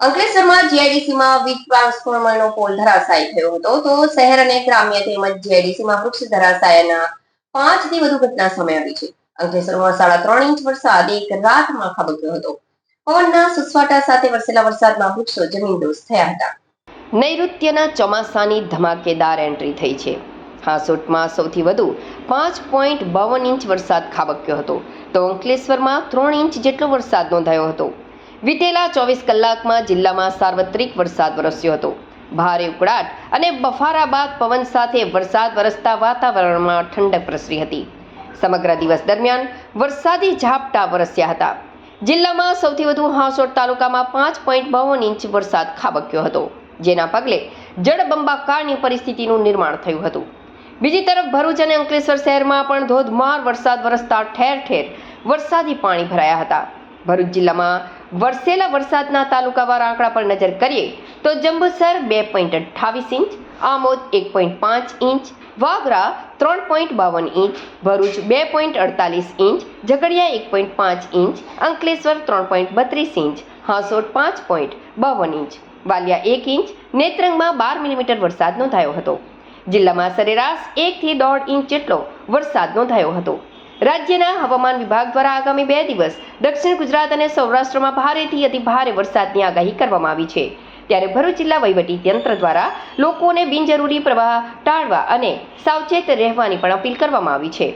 અંકલેશ્વરમાં જીઆઈડીસીમાં વીજ ટ્રાન્સફોર્મરનો પોલ ધરાશાયી થયો હતો. તો શહેર અને ગ્રામ્ય તેમજ જીઆઈડીસીમાં વૃક્ષ ધરાશાયના પાંચથી વધુ ઘટના સામે આવી છે. અંકલેશ્વરમાં સાડા ત્રણ ઇંચ વરસાદ એક રાતમાં ખાબક્યો હતો. પવનના સુસવાટા સાથે વરસેલા વરસાદમાં વૃક્ષો જમીનદોસ્ત થયા હતા. નૈઋત્યના ચોમાસાની ધમાકેદાર એન્ટ્રી થઈ છે. હાંસોટમાં સૌથી વધુ પાંચ પોઈન્ટ બાવન ઇંચ વરસાદ ખાબક્યો હતો. તો અંકલેશ્વરમાં ત્રણ ઇંચ જેટલો વરસાદ નોંધાયો હતો. વીતેલા ચોવીસ કલાકમાં જિલ્લામાં સાર્વત્રિક વરસાદ વરસ્યો હતો. ભારે ઉકળાટ અને બફારા બાદ પવન સાથે વરસાદ વરસતા વાતાવરણમાં ઠંડક પ્રસરી હતી. સમગ્ર દિવસ દરમિયાન વરસાદી ઝાપટા વરસ્યા હતા. જિલ્લામાં સૌથી વધુ હાંસોટ તાલુકામાં પાંચ પોઈન્ટ બાવન ઇંચ વરસાદ ખાબક્યો હતો, જેના પગલે જળબંબાકારની પરિસ્થિતિનું નિર્માણ થયું હતું. બીજી તરફ ભરૂચ અને અંકલેશ્વર શહેરમાં પણ ધોધમાર વરસાદ વરસતા ઠેર ઠેર વરસાદી પાણી ભરાયા હતા. ભરૂચ જિલ્લામાં વરસેલા વરસાદના તાલુકાવાર આંકડા પર નજર કરીએ તો જંબુસર બે પોઈન્ટ અઠ્ઠાવીસ ઇંચ, આમોદ એક પોઈન્ટ પાંચ ઇંચ, વાગરા ત્રણ પોઈન્ટ બાવન ઇંચ, ભરૂચ બે પોઈન્ટ અડતાલીસ ઇંચ, ઝઘડિયા એક પોઈન્ટ પાંચ ઇંચ, અંકલેશ્વર ત્રણ પોઈન્ટ બત્રીસ ઇંચ, હાંસોટ પાંચ પોઈન્ટ બાવન ઇંચ, વાલિયા એક ઇંચ, નેત્રંગમાં બાર મિલીમીટર વરસાદ નોંધાયો હતો. જિલ્લામાં સરેરાશ એકથી દોઢ ઇંચ જેટલો વરસાદ નોંધાયો હતો. રાજ્યના હવામાન વિભાગ દ્વારા આગામી બે દિવસ દક્ષિણ ગુજરાત અને સૌરાષ્ટ્રમાં ભારેથી અતિ ભારે વરસાદની આગાહી કરવામાં આવી છે. ત્યારે ભરૂચ જિલ્લા વહીવટી તંત્ર દ્વારા લોકોને બિનજરૂરી પ્રવાહ ટાળવા અને સાવચેત રહેવાની પણ અપીલ કરવામાં આવી છે.